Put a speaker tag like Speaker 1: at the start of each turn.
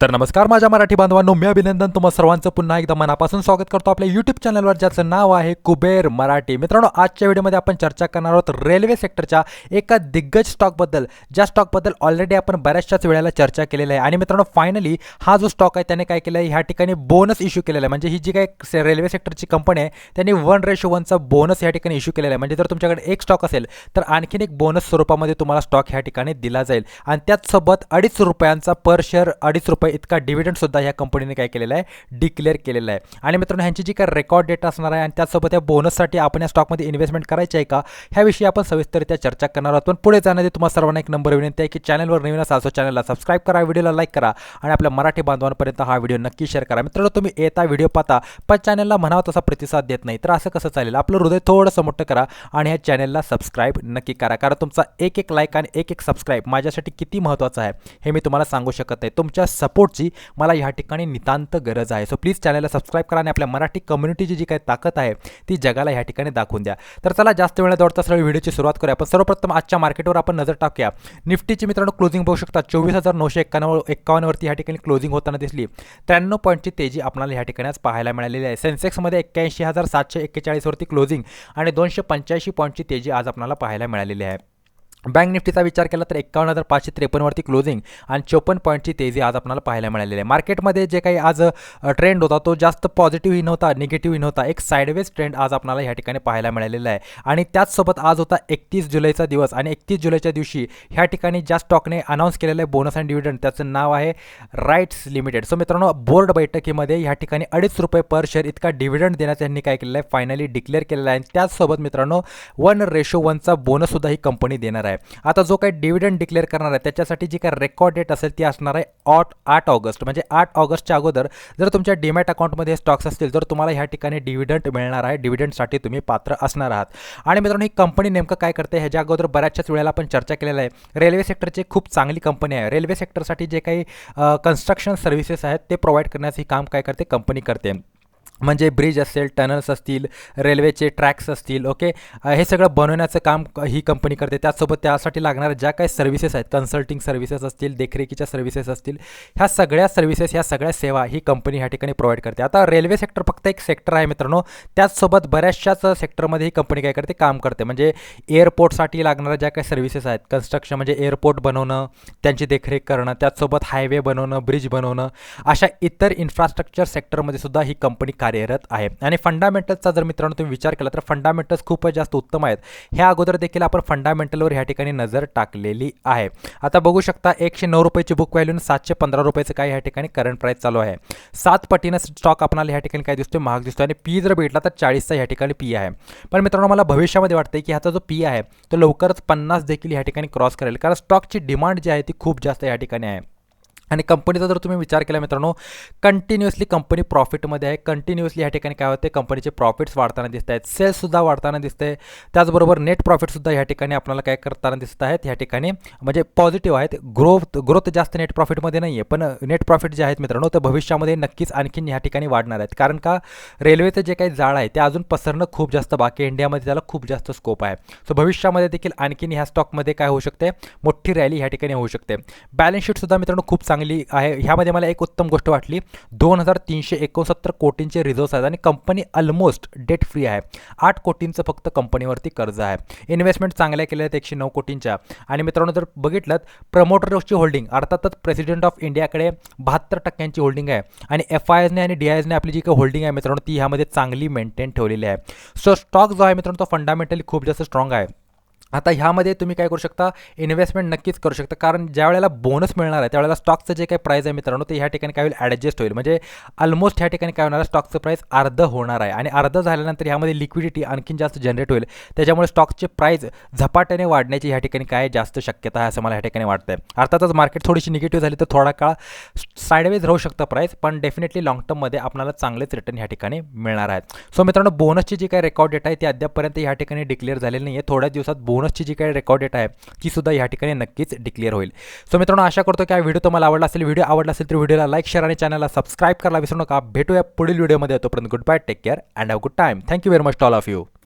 Speaker 1: तर नमस्कार माझ्या मराठी बांधवांनो मी अभिनंदन तुम्हा सर्वांचं. पुन्हा एकदा मनापासून स्वागत करतो आपल्या यूट्यूब चॅनलवर ज्याचं नाव आहे कुबेर मराठी. मित्रांनो आजच्या व्हिडिओमध्ये आपण चर्चा करणार आहोत रेल्वे सेक्टरच्या एका दिग्गज स्टॉकबद्दल ज्या स्टॉकबद्दल ऑलरेडी आपण बऱ्याचशाच वेळेला चर्चा केलेली आहे. आणि मित्रांनो फायनली हा जो स्टॉक आहे त्याने काय केलं आहे ह्या ठिकाणी बोनस इश्यू केलेला आहे. म्हणजे ही जी काही रेल्वे सेक्टरची कंपनी आहे त्यांनी वन रेशो वनचा बोनस या ठिकाणी इश्यू केलेला आहे. म्हणजे जर तुमच्याकडे एक स्टॉक असेल तर आणखीन एक बोनस स्वरूपामध्ये तुम्हाला स्टॉक ह्या ठिकाणी दिला जाईल. आणि त्याचसोबत अडीच रुपयांचा पर शेअर अडीच रुपये इतका डिव्हिडंडसुद्धा ह्या कंपनीने काय केलेला आहे? डिक्लेअर केलेला आहे. आणि मित्रांनो ह्यांची जी काय रेकॉर्ड डेट असणार आहे आणि त्यासोबत या बोनससाठी आपण या स्टॉकमध्ये इन्व्हेस्टमेंट करायची आहे का? ह्याविषयी आपण सविस्तरित्या चर्चा करणार आहोत. पण पुढे जाण्याची तुम्हाला सर्वांना एक नंबर विनंती आहे की चॅनलवर नवीन असाल सो चॅनलला सबस्क्राईब करा व्हिडिओला लाईक करा आणि आपल्या मराठी बांधवांपर्यंत हा व्हिडिओ नक्की शेअर करा. मित्रांनो तुम्ही येता व्हिडिओ पाहता पण चॅनलला म्हणावा तसा प्रतिसाद देत नाही. तर असं कसं चालेल? आपलं हृदय थोडंसं मोठं करा आणि ह्या चॅनलला सबस्क्राईब नक्की करा. कारण तुमचा एक एक लाईक आणि एक एक सबस्क्राईब माझ्यासाठी किती महत्त्वाचं आहे हे मी तुम्हाला सांगू शकत नाही. तुमच्या सपोर्टची मला ह्या ठिकाणी नितांत गरज आहे. सो प्लीज चॅनलला सबस्क्राईब करा आणि आपल्या मराठी कम्युनिटीची जी काही ताकद आहे ती जगाला ह्या ठिकाणी दाखवून द्या. तर चला जास्त वेळ दौडता सरळ व्हिडिओची सुरुवात करूया. आपण सर्वप्रथम आजच्या मार्केटवर आपण नजर टाकूया. निफ्टीची मित्रांनो क्लोजिंग बघू शकता. चोवीस हजार नऊशे एक्कावन्न एक्कावन्नवरती ह्या ठिकाणी क्लोजिंग होताना दिसली. त्र्याण्णव पॉईंटची तेजी आपल्याला ह्या ठिकाणी आज पाहायला मिळालेली आहे. सेन्सेक्समध्ये एक्क्याऐंशी हजार सातशे एक्केचाळीसवरती क्लोजिंग आणि दोनशे पंच्याऐंशी पॉईंटची तेजी आज आपल्याला पाहायला मिळालेली आहे. बँक निफ्टीचा विचार केला तर एक्कावन्न हजार पाचशे त्रेपन्नवरती क्लोजिंग आणि चोपन्न पॉईंटची तेजी आज आपल्याला पाहायला मिळालेली आहे. मार्केटमध्ये जे काही आज ट्रेंड होता तो जास्त पॉझिटिव्हही नव्हता निगेटिव्हही नव्हता. एक साईडवेज ट्रेंड आज आपल्याला ह्या ठिकाणी पाहायला मिळालेला आहे. आणि त्याचसोबत आज होता एकतीस जुलैचा दिवस. आणि एकतीस जुलैच्या दिवशी ह्या ठिकाणी ज्या स्टॉकने अनाऊन्स केलेलं आहे बोनस अँड डिव्हिडंड त्याचं नाव आहे राईट्स लिमिटेड सो मित्रांनो बोर्ड बैठकीमध्ये ह्या ठिकाणी अडीच रुपये पर शेअर इतका डिव्हिडंड देण्याचं त्यांनी काय केलेलं आहे? फायनली डिक्लेअर केलेलं आहे. आणि त्याचसोबत मित्रांनो वन रेशो वनचा बोनससुद्धा ही कंपनी देणार आहे. आता जो काही डिव्हिडंड डिक्लेअर करणार आहे त्याच्यासाठी जी काही रेकॉर्ड डेट असेल ती असणार आहे ऑट आठ ऑगस्ट. म्हणजे आठ ऑगस्टच्या अगोदर जर तुमच्या डीमॅट अकाउंटमध्ये स्टॉक्स असतील तर तुम्हाला ह्या ठिकाणी डिव्हिडंट मिळणार आहे. डिव्हिडंडसाठी तुम्ही पात्र असणार आहात. आणि मित्रांनो ही कंपनी नेमकं काय करते ह्याच्या अगोदर बऱ्याचशाच वेळेला आपण चर्चा केलेला आहे. रेल्वे सेक्टरची खूप चांगली कंपनी आहे. रेल्वे सेक्टरसाठी जे काही कन्स्ट्रक्शन सर्व्हिसेस आहेत ते प्रोव्हाइड करण्याचं काम काय करते कंपनी करते. म्हणजे ब्रिज असेल टनल्स असतील रेल्वेचे ट्रॅक्स असतील ओके? हे सगळं बनवण्याचं काम ही कंपनी करते. त्याचसोबत त्यासाठी लागणाऱ्या ज्या काही सर्व्हिसेस आहेत कन्सल्टिंग सर्व्हिसेस असतील देखरेखीच्या सर्व्हिसेस असतील ह्या सगळ्या सर्व्हिसेस ह्या सगळ्या सेवा ही कंपनी ह्या ठिकाणी प्रोव्हाइड करते. आता रेल्वे सेक्टर फक्त एक सेक्टर आहे मित्रांनो. त्याचसोबत बऱ्याचशाच सेक्टरमध्ये ही कंपनी काय करते? काम करते. म्हणजे एअरपोर्टसाठी लागणाऱ्या ज्या काही सर्व्हिसेस आहेत कन्स्ट्रक्शन म्हणजे एअरपोर्ट बनवणं त्यांची देखरेख करणं त्याचसोबत हायवे बनवणं ब्रिज बनवणं अशा इतर इन्फ्रास्ट्रक्चर सेक्टरमध्ये सुद्धा ही कंपनी कार्यरत आहे. आणि फंडामेंटल्सचा जर मित्रांनो तुम्ही विचार केला तर फंडामेंटल्स खूपच जास्त उत्तम आहेत. ह्या अगोदर देखील आपण फंडामेंटलवर ह्या ठिकाणी नजर टाकलेली आहे. आता बघू शकता एकशे नऊ रुपयाची बुक व्हॅल्यू सातशे पंधरा रुपयाचं काय ह्या ठिकाणी करंट प्राईस चालू आहे. सात पटीनं स्टॉक आपल्याला ह्या ठिकाणी काय दिसतोय? महाग दिसतो आणि पी जर भेटला तर चाळीसचा ह्या ठिकाणी पी आहे. पण मित्रांनो मला भविष्यामध्ये वाटतं की ह्याचा जो पी आहे तो लवकरच पन्नास देखील ह्या ठिकाणी क्रॉस करेल. कारण स्टॉकची डिमांड जी आहे ती खूप जास्त या ठिकाणी आहे. आणि कंपनीचा जर तुम्ही विचार केला मित्रांनो कंटिन्युअसली कंपनी प्रॉफिटमध्ये आहे. कंटिन्युअसली या ठिकाणी काय होते? कंपनीचे प्रॉफिट्स वाढताना दिसत आहेत. सेल्ससुद्धा वाढताना दिसत आहे त्याचबरोबर नेट प्रॉफिटसुद्धा या ठिकाणी आपल्याला काय करताना दिसत आहेत? या ठिकाणी म्हणजे पॉझिटिव्ह आहेत. ग्रोथ ग्रोथ जास्त नेट प्रॉफिटमध्ये नाही आहे पण नेट प्रॉफिट जे आहेत मित्रांनो ते भविष्यामध्ये नक्कीच आणखीन या ठिकाणी वाढणार आहेत. कारण का? रेल्वेचं जे काही जाळ आहे ते अजून पसरणं खूप जास्त बाकी इंडियामध्ये त्याला खूप जास्त स्कोप आहे. सो भविष्यामध्ये देखील आणखीन ह्या स्टॉकमध्ये काय होऊ शकते? मोठी रॅली ह्या ठिकाणी होऊ शकते. बॅलन्स शीटसुद्धा मित्रांनो खूप चांगली चांगली आहे. ह्यामध्ये मला एक उत्तम गोष्ट वाटली. दोन हजार तीनशे एकोणसत्तर कोटींचे रिझर्व्स आहेत आणि कंपनी ऑलमोस्ट डेट फ्री आहे. आठ कोटींचं फक्त कंपनीवरती कर्ज आहे. इन्व्हेस्टमेंट चांगल्या केल्या आहेत एकशे नऊ कोटींच्या. आणि मित्रांनो जर बघितलं प्रमोटर्सची होल्डिंग अर्थातच प्रेसिडेंट ऑफ इंडियाकडे बहात्तर टक्क्यांची होल्डिंग आहे. आणि एफ आय एसने आणि डी आय एसने आपली जी काही होल्डिंग आहे मित्रांनो ती ह्यामध्ये चांगली मेंटेन ठेवलेली आहे. सो स्टॉक जो आहे मित्रांनो तो फंडामेंटली खूप जास्त स्ट्रॉंग आहे. आता ह्यामध्ये तुम्ही काय करू शकता? इन्व्हेस्टमेंट नक्कीच करू शकता. कारण ज्या वेळेला बोनस मिळणार आहे त्यावेळेला स्टॉकचं जे काही प्राईस आहे मित्रांनो ते ह्या ठिकाणी काय होईल? ॲडजस्ट होईल. म्हणजे ऑलमोस्ट ह्या ठिकाणी काय होणार आहे? स्टॉकचं प्राईस अर्ध होणार आहे. आणि अर्ध झाल्यानंतर ह्यामध्ये लिक्विडिटी आणखीन जास्त जनरेट होईल. त्याच्यामुळे स्टॉकचे प्राईस झपाट्याने वाढण्याची ह्या ठिकाणी काय जास्त शक्यता आहे असं मला ह्या ठिकाणी वाटतं आहे अर्थातच मार्केट थोडीशी निगेटिव्ह झाली तर थोडा काळ साईडवेज राहू शकतं प्राईस पण डेफिनेटली लॉंग टर्ममध्ये आपल्याला चांगलेच रिटर्न ह्या ठिकाणी मिळणार आहेत सो मित्रांनो बोनसची जी काही रेकॉर्ड डेट आहे ती अद्यापपर्यंत ह्या ठिकाणी डिक्लेअर झालेली नाही आहे थोड्या दिवसात बोनसची जी काही रेकॉर्ड डेट आहे ती सुद्धा या ठिकाणी नक्कीच डिक्लेअर होईल. सो मित्रांनो आशा करतो की हा व्हिडिओ तुम्हाला आवडला असेल. व्हिडिओ आवडला असेल तर व्हिडिओला लाईक शेअर आणि चॅनलला सबस्क्राईब करायला विसरू नका. भेटूया पुढील व्हिडिओमध्ये तोपर्यंत good bye take care and have good time thank you very much all of you